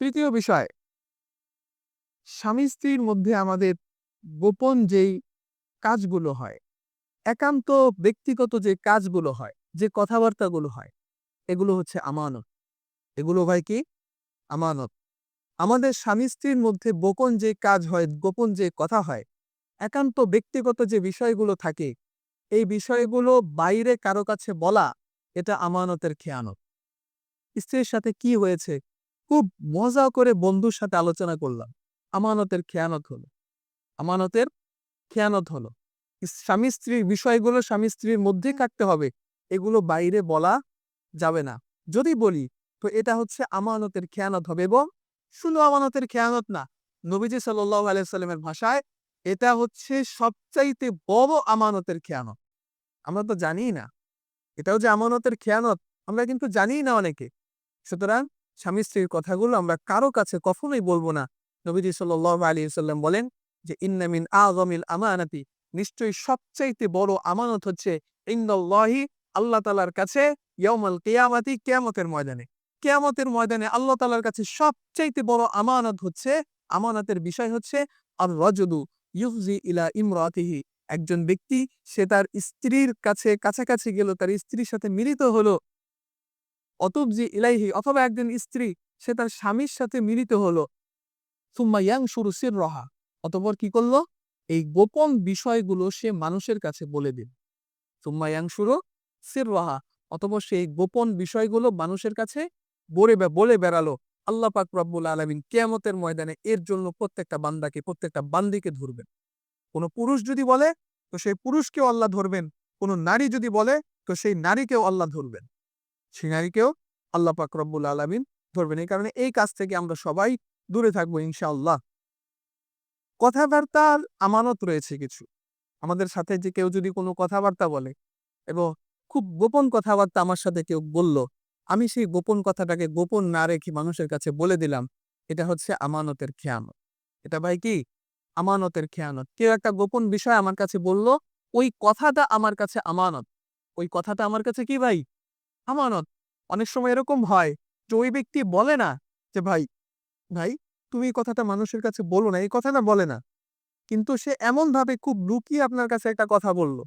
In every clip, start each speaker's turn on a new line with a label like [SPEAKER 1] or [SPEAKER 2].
[SPEAKER 1] তৃতীয় বিষয়, স্বামী স্ত্রীর মধ্যে আমাদের গোপন যেই কাজগুলো হয়, একান্ত ব্যক্তিগত যে কাজগুলো হয়, যে কথাবার্তাগুলো হয়, এগুলো হচ্ছে আমানত। এগুলো ভাই কি? আমানত। আমাদের স্বামী স্ত্রীর মধ্যে গোপন যে কাজ হয়, গোপন যে কথা হয়, একান্ত ব্যক্তিগত যে বিষয়গুলো থাকে, এই বিষয়গুলো বাইরে কারও কাছে বলা, এটা আমানতের খেয়ানত। স্ত্রীর সাথে কি হয়েছে? খুব মজা করে বন্ধুর সাথে আলোচনা করলাম। আমানতের খেয়ানত হলো। আমানতের খেয়ানত হলো। স্বামী স্ত্রীর বিষয়গুলো স্বামী স্ত্রীর মধ্যে কাটতে হবে। এগুলো বাইরে বলা যাবে না। যদি বলি, তো এটা হচ্ছে আমানতের খেয়ানত হবে এবং শুধু আমানতের খেয়ানত না, নবীজি সাল্লাহ আলাইসাল্লামের ভাষায় এটা হচ্ছে সবচাইতে বড় আমানতের খেয়ানত। আমরা তো জানি না। এটাও যে আমানতের খেয়ানত, আমরা কিন্তু জানি না অনেকে। সুতরাং স্বামী স্ত্রীর কথাগুলো আমরা কারও কাছে কখনোই বলব না। নবীজি সাল্লাহ আলী সাল্লাম বলেন যে ইন্নামিন আজমিল আমানাতি। নিশ্চয়ই সবচাইতে বড় আমানত হচ্ছে, ইন্দাল্লাহি, আল্লাহ তালার কাছে ইয়ামাল কেয়ামাতি, কেয়ামতের ময়দানে। কেয়ামতের ময়দানে আল্লাহ তালার কাছে সবচাইতে বড় আমানত হচ্ছে, আমানতের বিষয় হচ্ছে আর রজদু ইউজি ইলা ইমরাতিহি। একজন ব্যক্তি, সে তার স্ত্রীর কাছে কাছাকাছি গেল, তার স্ত্রীর সাথে মিলিত হলো। অতবজি ইলাইহি অথবা একজন স্ত্রী, সে তার স্বামীর সাথে মিলিত হলো। সুম্মা ইয়াং শুরু সির রহা অতপর কি করল? এই গোপন বিষয়গুলো সে মানুষের কাছে বলে দিল। সুম্মা ইয়াং শুরু সির রহা অতপর সেই গোপন বিষয়গুলো মানুষের কাছে বলে বলে বেড়ালো। আল্লাহ পাক রব্বুল আলমিন কেয়ামতের ময়দানে এর জন্য প্রত্যেকটা বান্দাকে, প্রত্যেকটা বান্দিকে ধরবেন। কোনো পুরুষ যদি বলে, তো সেই পুরুষকেও আল্লাহ ধরবেন। কোনো নারী যদি বলে, তো সেই নারীকেও আল্লাহ ধরবেন। সেই নারীকেও আল্লাহ পাক রব্বুল আলমিন ধরবেন। এই কারণে এই কাজ থেকে আমরা সবাই দূরে থাকব ইনশাআল্লাহ। কথাবার্তার আমানত রয়েছে কিছু। আমাদের সাথে যে কেউ যদি কোনো কথাবার্তা বলে এবং খুব গোপন কথাবার্তা আমার সাথে কেউ বলল, আমি সেই গোপন কথাটাকে গোপন না রেখে মানুষের কাছে বলে দিলাম, এটা হচ্ছে আমানতের খেয়ানত। এটা ভাই কি? আমানতের খেয়ানত। কেউ একটা গোপন বিষয় আমার কাছে বলল, ওই কথাটা আমার কাছে আমানত। ওই কথাটা আমার কাছে কি ভাই? আমানত অনেক সময় এরকম হয় যে ওই ব্যক্তি বলে না যে, ভাই ভাই, তুমি এই কথাটা মানুষের কাছে বলো না, এই কথাটা বলে না। কিন্তু সে এমন ভাবে খুব লুকিয়ে আপনার কাছে একটা কথা বলল।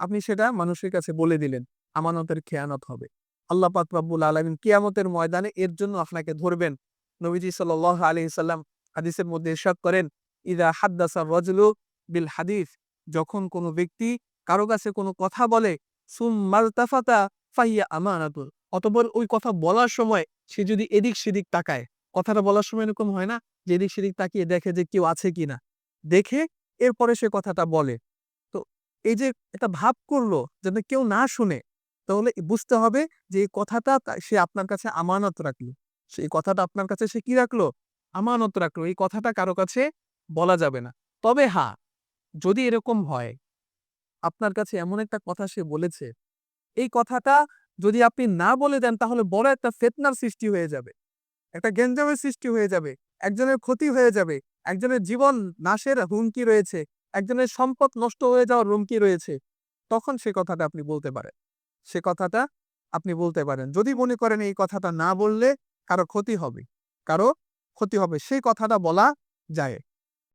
[SPEAKER 1] আপনি সেটা মানুষের কাছে বলে দিলেন, আমানতের খেয়ানত হবে। আল্লাহ পাক রব্বুল আলমিন কিয়ামতের ময়দানে এর জন্য আপনাকে ধরবেন। নবীজি সাল আলি সাল্লাম হাদিসের মধ্যে ইরশাদ করেন, ইদা হাদ্দাসা রজলু বিল হাদিস। যখন কোনো ব্যক্তি কারও কাছে কোনো কথা বলে সুম মালতাফাতা ফাইয়া আমানাতুল অতপর ওই কথা বলার সময় সে যদি এদিক সেদিক তাকায়, কথাটা বলার সময় এরকম হয় না যে এদিক সেদিক তাকিয়ে দেখে যে কেউ আছে কিনা দেখে এরপরে সে কথাটা বলে। তো এই যে এটা ভাব করল যাতে কেউ না শুনে, তাহলে বুঝতে হবে যে এই কথাটা সে আপনার কাছে আমানত রাখল। সেই কথাটা আপনার কাছে সে কি রাখল? আমানত রাখল। এই কথাটা কারও কাছে বলা যাবে না। তবে হ্যাঁ যদি এরকম হয়, আপনার কাছে এমন একটা কথা সে বলেছে এই কথাটা যদি আপনি না বলে দেন, তাহলে বড় একটা ফেতনার সৃষ্টি হয়ে যাবে। একটা গেঞ্জামের সৃষ্টি হয়ে যাবে। একজনের ক্ষতি হয়ে যাবে। একজনের জীবন নাশের হুমকি রয়েছে। একজনের সম্পদ নষ্ট হয়ে যাওয়ার হুমকি রয়েছে। তখন সে কথাটা আপনি বলতে পারেন। সে কথাটা আপনি বলতে পারেন। যদি মনে করেন এই কথাটা না বললে, কারও ক্ষতি হবে। কারও ক্ষতি হবে। সেই কথাটা বলা যায়।